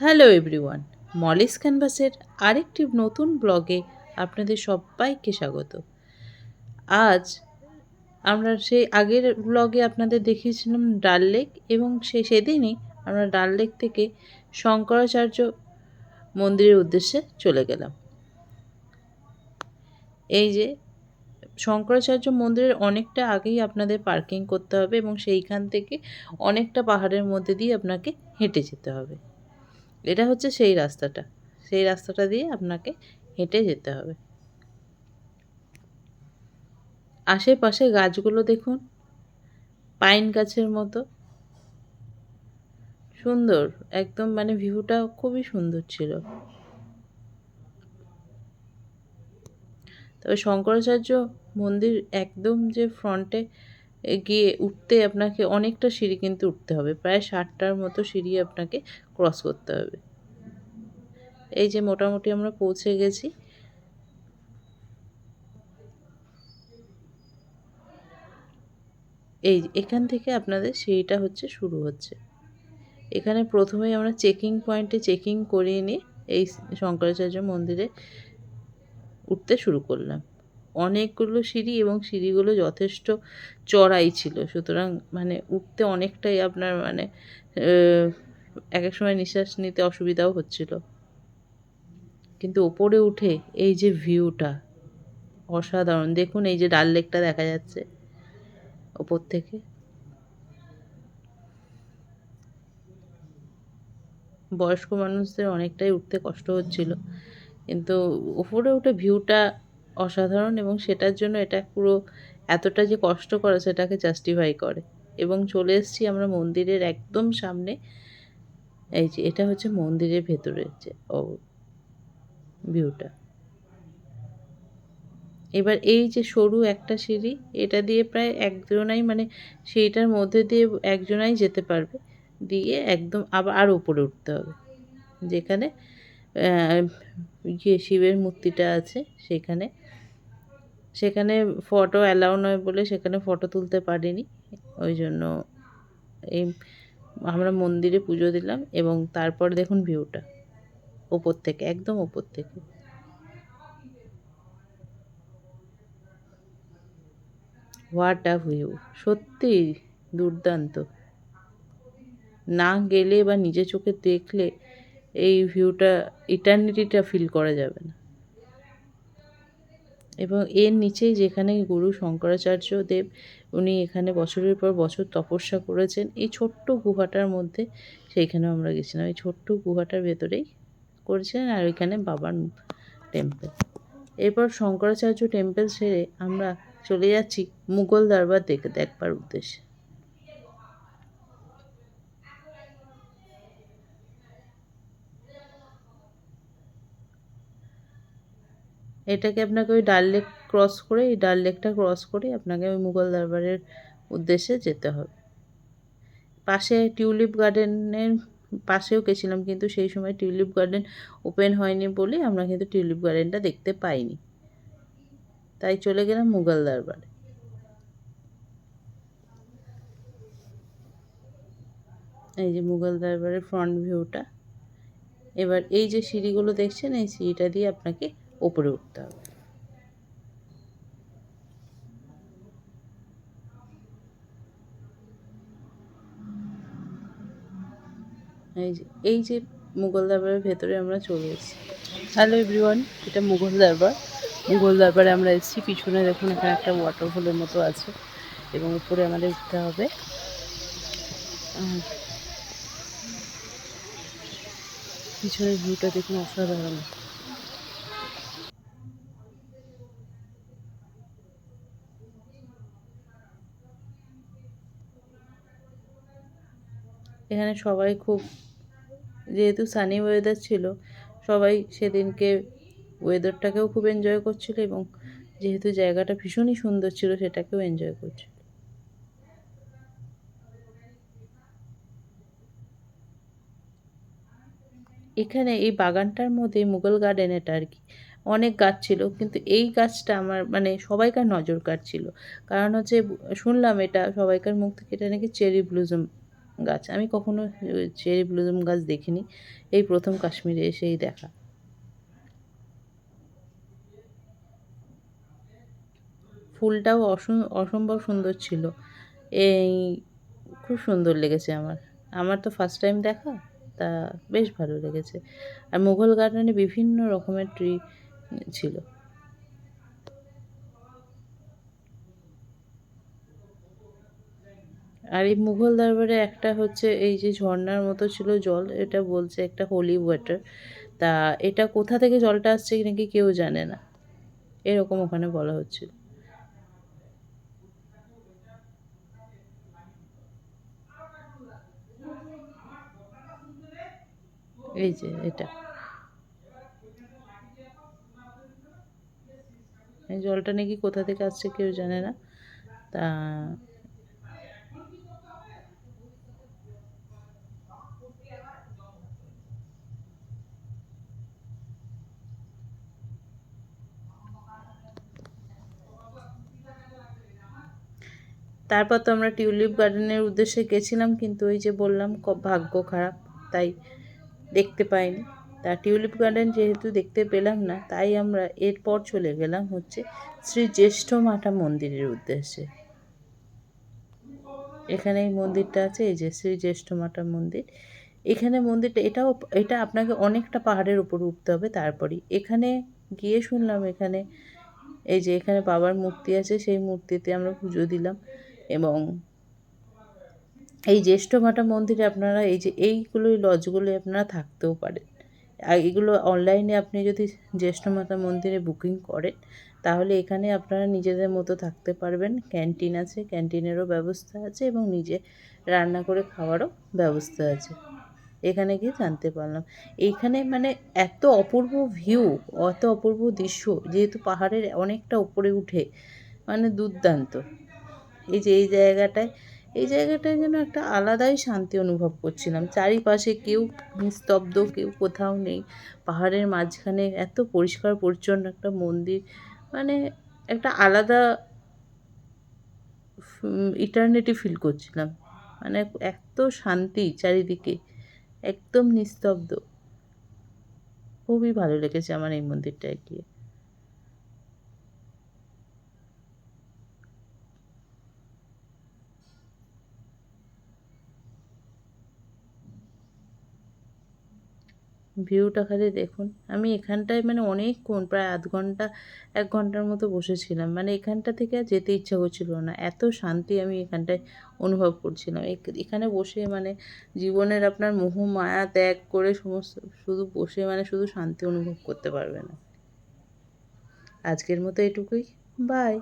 Hello everyone, Molly's ক্যানভাসের আরেকটি নতুন ব্লগে আপনাদের সবাইকে স্বাগত। আজ আমরা সেই আগের ব্লগে আপনাদের দেখিয়েছিলাম ডাল লেক এবং সে সেদিনই আমরা ডাল লেক থেকে শঙ্করাচার্য মন্দিরের উদ্দেশ্যে চলে গেলাম। এই যে শঙ্করাচার্য মন্দিরের অনেকটা আগেই আপনাদের পার্কিং করতে হবে এবং সেইখান থেকে অনেকটা পাহাড়ের মধ্যে দিয়ে আপনাকে হেঁটে যেতে হবে। এটা হচ্ছে সেই রাস্তাটা। সেই রাস্তাটা দিয়ে আপনাকে হেঁটে যেতে হবে। আশেপাশে গাছগুলো দেখুন, পাইন গাছের মতো। সুন্দর, একদম মানে ভিউটা খুবই সুন্দর ছিল। তবে শঙ্করাচার্য মন্দির একদম যে ফ্রন্টে গিয়ে উঠতে আপনাকে অনেকটা সিঁড়ি কিন্তু উঠতে হবে। প্রায় ষাটটার মতো সিঁড়ি আপনাকে ক্রস করতে হবে। এই যে মোটামুটি আমরা পৌঁছে গেছি। এই এখান থেকে আপনাদের সিঁড়িটা হচ্ছে শুরু হচ্ছে। এখানে প্রথমেই আমরা চেকিং পয়েন্টে চেকিং করিয়ে নিয়ে এই শঙ্করাচার্য মন্দিরে উঠতে শুরু করলাম। অনেকগুলো সিঁড়ি এবং সিঁড়িগুলো যথেষ্ট চড়াই ছিল। সুতরাং মানে উঠতে অনেকটাই আপনার মানে এক এক সময় নিঃশ্বাস নিতে অসুবিধাও হচ্ছিল। কিন্তু ওপরে উঠে এই যে ভিউটা, অসাধারণ। দেখুন এই যে ডাল লেকটা দেখা যাচ্ছে ওপর থেকে। বয়স্ক মানুষদের অনেকটাই উঠতে কষ্ট হচ্ছিল। কিন্তু ওপরে উঠে ভিউটা অসাধারণ এবং সেটার জন্য এটা পুরো এতটা যে কষ্ট করে সেটাকে জাস্টিফাই করে। এবং চলে এসেছি আমরা মন্দিরের একদম সামনে। এই যে, এটা হচ্ছে মন্দিরের ভেতরের যে ভিউটা এবার এই যে সরু একটা সিঁড়ি, এটা দিয়ে প্রায় একজনাই মানে সেইটার মধ্যে দিয়ে একজনাই যেতে পারবে। দিয়ে একদম আবার আর উপরে উঠতে হবে। যেখানে ইয়ে শিবের মূর্তিটা আছে, সেখানে সেখানে ফটো অ্যালাউ নয় বলে সেখানে ফটো তুলতে পারিনি। ওই জন্য এই আমরা মন্দিরে পুজো দিলাম এবং তারপর দেখুন ভিউটা ওপর থেকে, একদম ওপর থেকে। হোয়াট আ ভিউ সত্যি দুর্দান্ত। না গেলে বা নিজে চোখে দেখলে এই ভিউটা ইটার্নিটিটা ফিল করা যাবে না। এবং এর নিচেই যেখানে গুরু শঙ্করাচার্য দেব, উনি এখানে বছরের পর বছর তপস্যা করেছেন, এই ছোট্ট গুহাটার মধ্যে সেইখানেও আমরা গেছিলাম। এই ছোট্ট গুহাটার ভেতরেই করেছিলেন আর ওইখানে বাবার টেম্পল। এরপর শঙ্করাচার্য টেম্পেল ছেড়ে আমরা চলে যাচ্ছি মুঘল দরবার দেখে, দেখবার উদ্দেশ্যে। এটাকে আপনাকে ওই ডাল লেক ক্রস করে, এই ডাল লেকটা ক্রস করে আপনাকে ওই মুঘল দরবারের উদ্দেশ্যে যেতে হবে। পাশে টিউলিপ গার্ডেনের পাশেও গেছিলাম, কিন্তু সেই সময় টিউলিপ গার্ডেন ওপেন হয়নি বলে আমরা কিন্তু টিউলিপ গার্ডেনটা দেখতে পাইনি। তাই চলে গেলাম মুঘল দরবারে। এই যে মুঘল দরবারের ফ্রন্ট ভিউটা। এবার এই যে সিঁড়িগুলো দেখছেন, এই সিঁড়িটা দিয়ে আপনাকে ওপরে উঠতে হবে। এই যে এই যে মুঘল দরবারের ভেতরে আমরা চলে এসেছি। হ্যালো এভরিওয়ান এটা মুঘল দরবার। মুঘল দরবারে আমরা এসেছি, পিছনে দেখুন এখানে একটা ওয়াটারফলের মতো আছে এবং উপরে আমাদের উঠতে হবে। পিছনের ভিউটা দেখুন অসাধারণ। এখানে সবাই খুব, যেহেতু সানি ওয়েদার ছিল, সবাই সেদিনকে ওয়েদারটাকেও খুব এনজয় করছিল এবং যেহেতু জায়গাটা ভীষণই সুন্দর ছিল, সেটাকেও এনজয় করছিল। এখানে এই বাগানটার মধ্যে মুঘল গার্ডেন এটা আর কি, অনেক গাছ ছিল, কিন্তু এই গাছটা আমার মানে সবাইকার নজর কাটছিল কারণ হচ্ছে, শুনলাম এটা সবাইকার মুখ থেকে, এটা নাকি চেরি ব্লুজম গাছ। আমি কখনো চেরি ব্লুজম গাছ দেখিনি। এই প্রথম কাশ্মীরে এসেই দেখা। ফুলটাও অসম- অসম্ভব সুন্দর ছিল। এই, খুব সুন্দর লেগেছে আমার। আমার তো ফার্স্ট টাইম দেখা, তা বেশ ভালো লেগেছে। আর মুঘল গার্ডেনে বিভিন্ন রকমের ট্রি ছিল। আর এই মুঘল দরবারে একটা হচ্ছে এই যে ঝর্ণার মতো ছিল জল, এটা বলছে একটা হোলি ওয়াটার তা এটা কোথা থেকে জলটা আসছে নাকি কেউ জানে না। এরকম ওখানে বলা হচ্ছিল। এই যে এটা। জলটা নাকি কোথা থেকে আসছে কেউ জানে না। তা তারপর তো আমরা টিউলিপ গার্ডেনের উদ্দেশ্যে গেছিলাম, কিন্তু ওই যে বললাম ভাগ্য খারাপ, তাই দেখতে পাইনি। তা টিউলিপ গার্ডেন যেহেতু দেখতে পেলাম না, তাই আমরা এরপর চলে গেলাম হচ্ছে শ্রী জ্যেষ্ঠ মাতা মন্দিরের উদ্দেশ্যে। এখানে এই মন্দিরটা আছে, এই যে শ্রী জ্যেষ্ঠ মাতা মন্দির। এখানে মন্দিরটা, এটাও, এটা আপনাকে অনেকটা পাহাড়ের উপরে উঠতে হবে, তারপরই। এখানে গিয়ে শুনলাম এখানে, এই যে এখানে বাবার মূর্তি আছে, সেই মূর্তিতে আমরা পুজো দিলাম। এবং এই জ্যেষ্ঠ মাতা মন্দিরে আপনারা এই যে এইগুলোই লজগুলো আপনারা থাকতেও পারেন। এগুলো অনলাইনে আপনি যদি জ্যেষ্ঠ মাতা মন্দিরে বুকিং করেন, তাহলে এখানে আপনারা নিজেদের মতো থাকতে পারবেন। ক্যান্টিন আছে ক্যান্টিনেরও ব্যবস্থা আছে এবং নিজে রান্না করে খাওয়ারও ব্যবস্থা আছে। এখানে গিয়ে জানতে পারলাম। এইখানে মানে এত অপূর্ব ভিউ অত অপূর্ব দৃশ্য, যেহেতু পাহাড়ের অনেকটা উপরে উঠে মানে দুর্দান্ত। এই যে, এই জায়গাটায় এই জায়গাটায় যেন একটা আলাদাই শান্তি অনুভব করছিলাম। চারিপাশে কেউ নিস্তব্ধ, কেউ কোথাও নেই। পাহাড়ের মাঝখানে এত পরিষ্কার, পরিচ্ছন্ন একটা মন্দির মানে একটা আলাদা ইটার্নিটি ফিল করছিলাম। মানে এত শান্তি চারিদিকে, একদম নিস্তব্ধ। খুবই ভালো লেগেছে আমার এই মন্দিরটায় গিয়ে। ভিউটা খালি দেখুন। আমি এখানটায় মানে অনেকক্ষণ, প্রায় আধ ঘণ্টা, এক ঘণ্টার মতো বসেছিলাম। মানে এখানটা থেকে আর যেতে ইচ্ছা করছিল না। এত শান্তি আমি এখানটায় অনুভব করছিলাম। এখ- এখানে বসে মানে জীবনের আপনার মোহ, মায়া ত্যাগ করে সমস্ত, শুধু বসে মানে শুধু শান্তি অনুভব করতে পারবে না। আজকের মতো এটুকুই। বাই